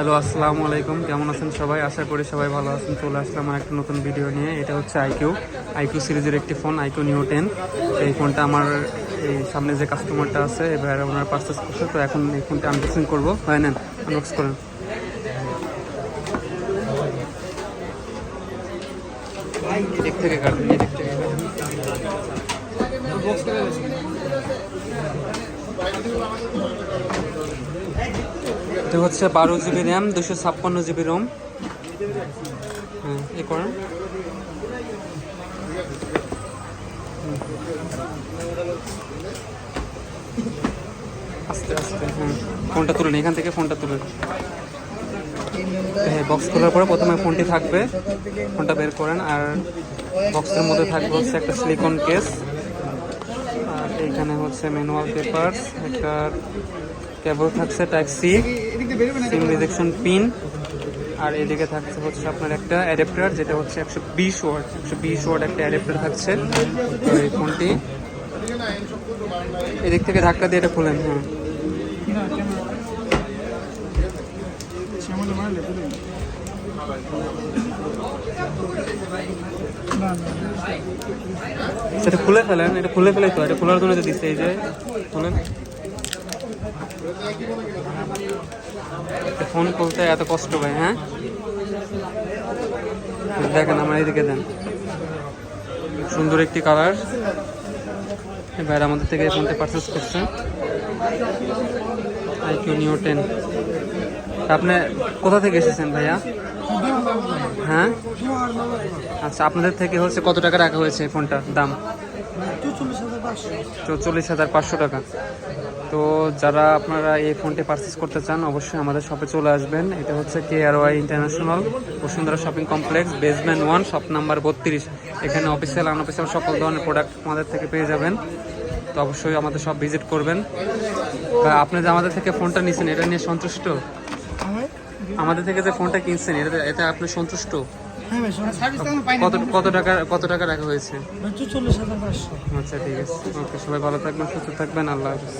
Hello, আসসালামু আলাইকুম। কেমন আছেন সবাই? আশা করি সবাই ভালো আছেন। চলে আসলাম আমার একটা নতুন ভিডিও নিয়ে। এটা হচ্ছে আইকিউ আইকিউ সিরিজের একটি ফোন আইকিউ নিউ টেন এই ফোনটা আমার এই সামনে যে কাস্টমারটা আছে ভাইয়েরা ওনার পারচেস করছে। তো এখন এই ফোনটা আনবক্সিং করব। হয় নেন আনবক্স করেন। থেকে এটা হচ্ছে বারো জিবি র্যাম দুশো ছাপ্পান্ন জিবি রোম হ্যাঁ এ করেন। আস্তে আস্তে হ্যাঁ। ফোনটা তুলেন, এখান থেকে ফোনটা তুলেন। হ্যাঁ বক্স খোলার পরে প্রথমে ফোনটি থাকবে। ফোনটা বের করেন, আর বক্সের মধ্যে থাকবে হচ্ছে একটা সিলিকন কেস আর এইখানে হচ্ছে ম্যানুয়াল পেপার একটা কেবল থাকছে ট্যাক্সি সিম রিজেকশন পিন আর এদিকে থাকছে হচ্ছে আপনার একটা অ্যাডাপ্টার যেটা হচ্ছে একশো বিশ ওয়াট একশো বিশ ওয়াট একটা অ্যাডাপ্টার থাকছে। তো এই ফোনটি। এদিক থেকে ধাক্কা দিয়ে এটা খুলেন হ্যাঁ। সেটা খুলে ফেলেন, এটা খুলে ফেলে তো, এটা খোলার জন্য তো দিচ্ছে, এই যে খুলেন ফোন খুলতে এত কষ্ট ভাই হ্যাঁ? দেখেন, আমার এইদিকে দেন। সুন্দর একটি কালার ভাইরা আমাদের থেকে এই ফোনটা পারচেস করছেন আইকিউ নিউ টেন আপনি কোথা থেকে এসেছেন, ভাইয়া? হ্যাঁ? আচ্ছা আপনাদের থেকে হচ্ছে কত টাকা রাখা হয়েছে এই ফোনটার দাম? চৌচল্লিশ হাজার পাঁচশো টাকা। তো যারা আপনারা এই ফোনটি পারচেস করতে চান, অবশ্যই আমাদের শপে চলে আসবেন। এটা হচ্ছে K R Y international Bashundhara shopping complex basement one shop number বত্রিশ। এখানে অফিসিয়াল আনঅফিসিয়াল সকল ধরনের প্রোডাক্ট আমাদের থেকে পেয়ে যাবেন। তো অবশ্যই আমাদের সব ভিজিট করবেন। আপনি যে আমাদের থেকে ফোনটা নিয়েছেন এটা নিয়ে সন্তুষ্ট? আমাদের থেকে যে ফোনটা কিনছেন এটা এটা আপনি সন্তুষ্ট? কত কত টাকা কত টাকা রাখা হয়েছে? আচ্ছা ঠিক আছে। ওকে সবাই ভালো থাকবেন সুস্থ থাকবেন আল্লাহ হাফিজ।